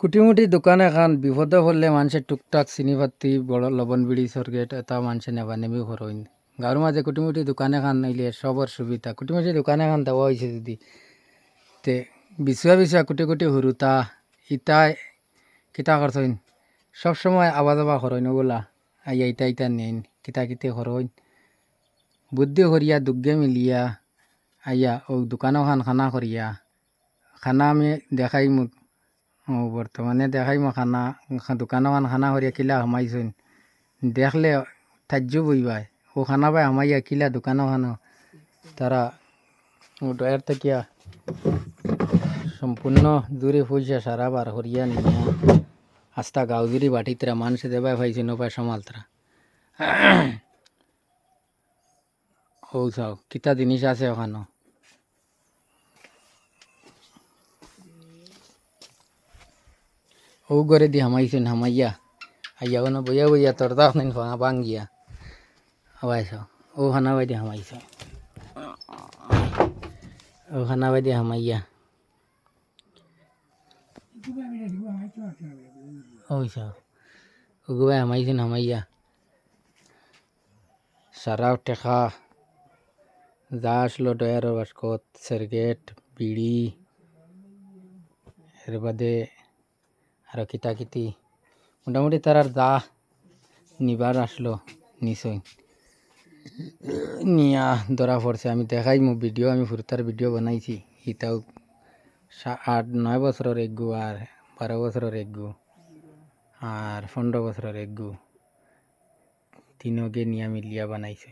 কুটিমুটি দোকান এখন, বিপদে পড়লে মানুষের টুকটাক চিনি পাতি বড় লবণ বিড়ি সরগেট এটা মানুষে নেবা নেবি করইন গাঁর মাঝে কুটিমুটি দোকান এখন নইলে সবর সুবিধা। কুটিমুটি দোকান এখন দেওয়া হয়েছে যদি, তে বিছুয়া বিছুয়া কুটি কুটি হুরুতা ইটা কিতা করছইন সবসময় আওয়া যাওয়া করইন ওগুলা আইয়া ইটা ইটা নেন কিতা কিতে করইন বুদ্ধি করিয়া দুগ্গে মিলিয়া, আইয়া ও দোকানও খান করিয়া খানা আমি দেখাই মু ও বর্তমানে দেখাই মো খানা খা- খানা করিয়া কিলা হামাইছইন দেখলে ঠাহ্য বইবাই ও খানা পাই হামাইয়া কিলা দোকানও খানো তারা ও ডয়ার থাকিয়া সম্পূর্ণ দূরে পয়সা সারা বার করিয়া নিয়া। আস্তা গাউজুরি বাটিতরা মানুষে দেবাই পাইছে নপায় সমালতরা ও চাও কিতা জিনিস আছে ওখানো ও করে দি হামাইছেন হামাইয়া আইয়া কোনো বইয়া বইয়া তোর দাও নিন ভাঙা ভাঙ্গিয়া আবাইছ ও খানা বাই দি হামাইছ ও খানা বাই দি হামাইয়া ওইছ ওগুবাই হামাইছেন হামাইয়া সারাও টেকা যা আসলো আরও কিতা কিতি মোটামুটি তারার যা নিবার আসলো নিশ্চয় নিয়া ধরা পড়ছে আমি দেখাই মো ভিডিও আমি ফুরতার ভিডিও বানাইছি ইটাও আট নয় বছরের এগু আর বারো বছরের এগু আর পনেরো বছরের এগু তিনকে নিয়া মিলিয়া বানাইছে